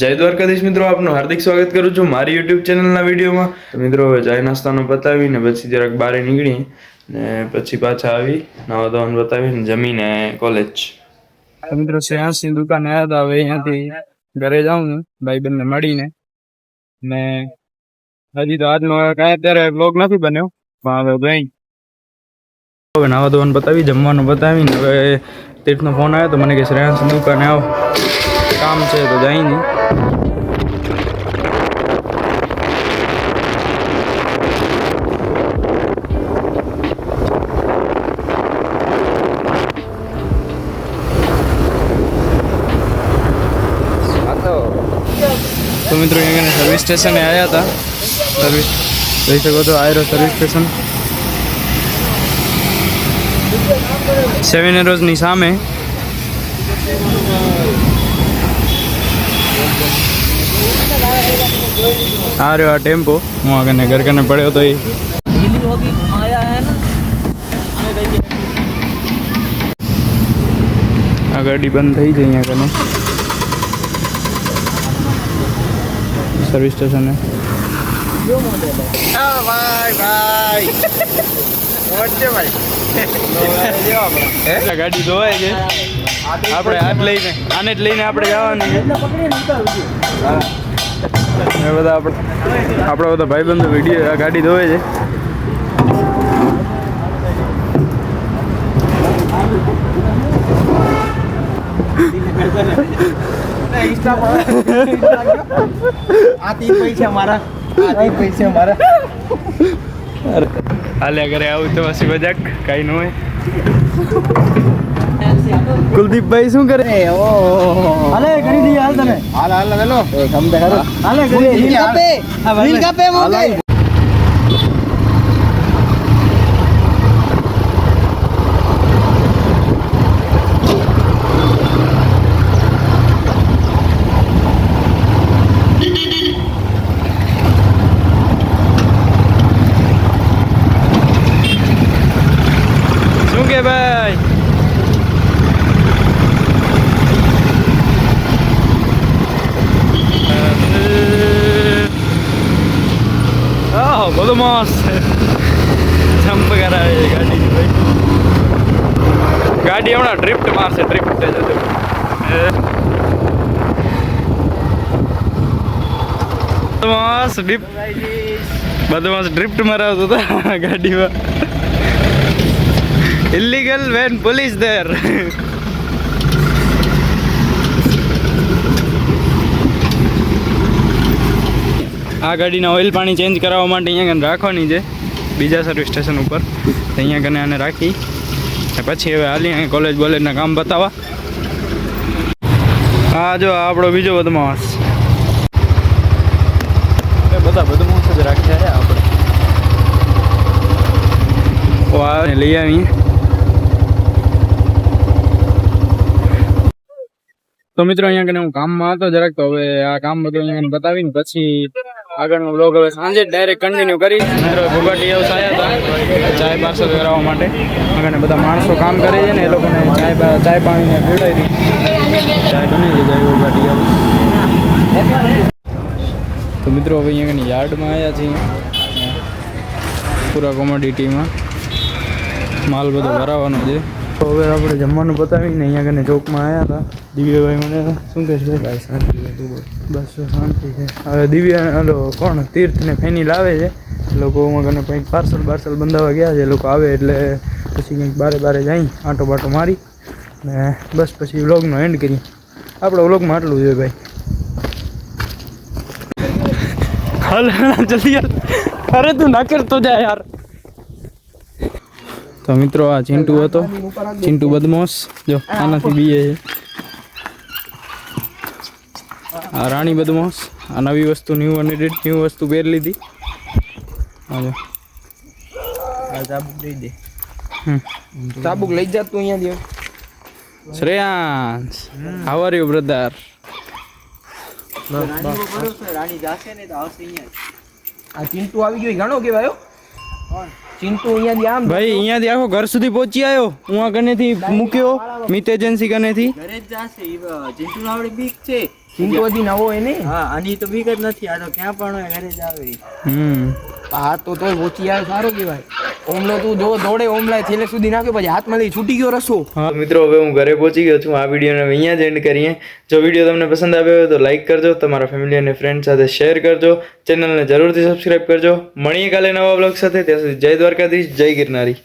જય દ્વારકાધીશ મિત્રો, આપનું હાર્દિક સ્વાગત કરું છું મારી યુટ્યુબ ચેનલના વિડીયોમાં. મિત્રો, હવે ચાય નાસ્તાનો પતાવીને પછી જરાક બહાર નીકળી ને પછી પાછા આવી નવા ધોવાનું બતાવીને જમીને કોલેજ મિત્રો શ્રેયાંશની દુકાને આવ્યા હતા, હવે અહીંયાથી ઘરે જાઉં ને ભાઈ બંને મળીને. ને હજી તો આજનો કાંઈ અત્યારે બ્લોગ નથી બન્યો, પણ હવે જઈ હવે નવા ધોવાનું બતાવી, જમવાનું બતાવીને, હવે તીર્થનો ફોન આવ્યો તો મને કે શ્રેયાંશની દુકાને આવો. કામ છે તો જાય નહીં મિત્રો, અહીંયા સર્વિસ સ્ટેશને આવ્યા હતા. સર્વિસ જોઈ શકો છો, આયરો સર્વિસ સ્ટેશન સેવન એરોઝની સામે. આ રહ્યો આ ટેમ્પો. હું આગળ ઘર કને પડ્યો તો એ. આ ગાડી બંધ થઈ ગઈ અહીંયા કને સર્વિસ સ્ટેશને ભાઈ ગાડી ધોવાય છે આપણે આજ લઈને આને જ લઈને આપણે જવાનું. છે એ બધા આપણે આપણા બધા ભાઈબંધો વીડિયો આ ગાડી ધોવે છે. આ તીન પૈસા મારા. આ તીન પૈસા મારા. હાલ્યા અગર આવું તો પછી મજાક. કઈ ન હોય. કુલદીપભાઈ શું કરે? હાલે કરી દી હાલ તને. હાલ હાલ વેલો એ કમ તે ખરો હાલે કરી રીલ કાપે રીલ કાપે મો કઈ શું ભાઈ આહ બધું મસ્ત જમ્પ કરાવે ગાડી ભાઈ ગાડી હમણાં ડ્રિફ્ટ મારશે ડ્રિફ્ટ મસ્ત ડ્રિફ્ટ બધું મસ્ત ડ્રિફ્ટ મરાવતો હતો ગાડીમાં illegal when police there. આ ગાડીના ઓઇલ પાણી ચેન્જ કરાવવા માટે અહીંયા કને રાખવાની છે. બીજા સર્વિસ સ્ટેશન ઉપર. તો અહીંયા કને આને રાખી. પછી હવે હાલી અહીંયા કોલેજ બોલેજના કામ બતાવવા. હા જો આપણો બીજો બદમાશ. એ બધા બદમાશ જ રાખ્યા છે આપણે. લઈ આવી તો મિત્રો, અહીંયા કને હું કામમાં હતો જરાક, તો હવે આ કામ બધું અહીંયા બતાવીને પછી આગળનો બ્લોગ હવે સાંજે ડાયરેક્ટ કન્ટિન્યુ કરી. મિત્રો ગુવાહાટી એવું આવ્યા હતા. ચાય પાર્સલ કરાવવા માટે. આગળ બધા માણસો કામ કરે છે ને, એ લોકોને ચાય ચાય પાણીને પીવડાવી ચાય બની ગઈ જાય ગુવાહાટી તો મિત્રો, હવે અહીંયા યાર્ડમાં આવ્યા છીએ. પૂરા કોમોડિટીમાં માલ બધો ભરાવાનો છે. હવે આપણે જમવાનું બતાવીને અહીંયા કને ચોકમાં આવ્યા હતા. દિવ્યભાઈ મને શું કહે છે? ભાઈ શાંતિ બસ શાંતિ છે. હવે દિવ્ય હલો કોણ? તીર્થને ફેની લાવે છે. લોકો કને કંઈક પાર્સલ બાર્સલ બંધાવા ગયા છે. લોકો આવે એટલે પછી કંઈક બારે બારે જાય આંટો બાટો મારી ને બસ પછી વ્લોગનો એન્ડ કરી આપણો વ્લોગમાં આટલું જોઈએ ભાઈ. હાલ જલ્દી યાર અરે તું ના કરતો જા યાર. તો મિત્રો આ ચિંટુ હતો. ચિંટુ બદમાશ. જો આનાથી બીએ છે. આ રાણી બદમાશ. આ નવી વસ્તુ ન્યૂ હંડ્રેડ ન્યૂ વસ્તુ પહેરી લીધી. હા જો. આ ચાબુક દઈ દે. ચાબુક લઈ જા તું અહીંયા દે Shreyansh how are you brother રાણી જાશે ને તો આવશે અહીંયા આ ચિંટુ આવી ગયો ઘણો કેવાયો ચિંટુ અહીંયાથી આમ ભાઈ અહીંયાથી આખો ઘર સુધી પહોંચી આવ્યો હું આ કનેથી મૂક્યો મિત એજન્સી કનેથી. ઘરે જ જાશે. ચિંટુ નાવડી બીક છે. ચિંટુ હજી નવો એને હા આની તો બીક જ નથી. આ તો ક્યાં પણ હોય ઘરે જ આવે હમ. હા તો તોય પહોંચી આવ્યો સારું કહેવાય. ઓમલો તું જો દોડે ઓમલા છેલ્લે સુધી નાખ્યો, પછી હાથમાંથી છૂટી ગયો રસો મિત્રો, હવે હું ઘરે પહોંચી ગયો છું. આ વિડીયોને અહીંયા જ એન્ડ કરીએ. જો વીડિયો તમને પસંદ આવ્યો હોય તો લાઈક કરજો, તમારા ફેમિલી અને ફ્રેન્ડ સાથે શેર કરજો. ચેનલને જરૂરથી સબસ્ક્રાઈબ કરજો. મળીએ કાલે નવા બ્લોગ સાથે. ત્યાં સુધી જય દ્વારકાધીશ, જય ગિરનારી.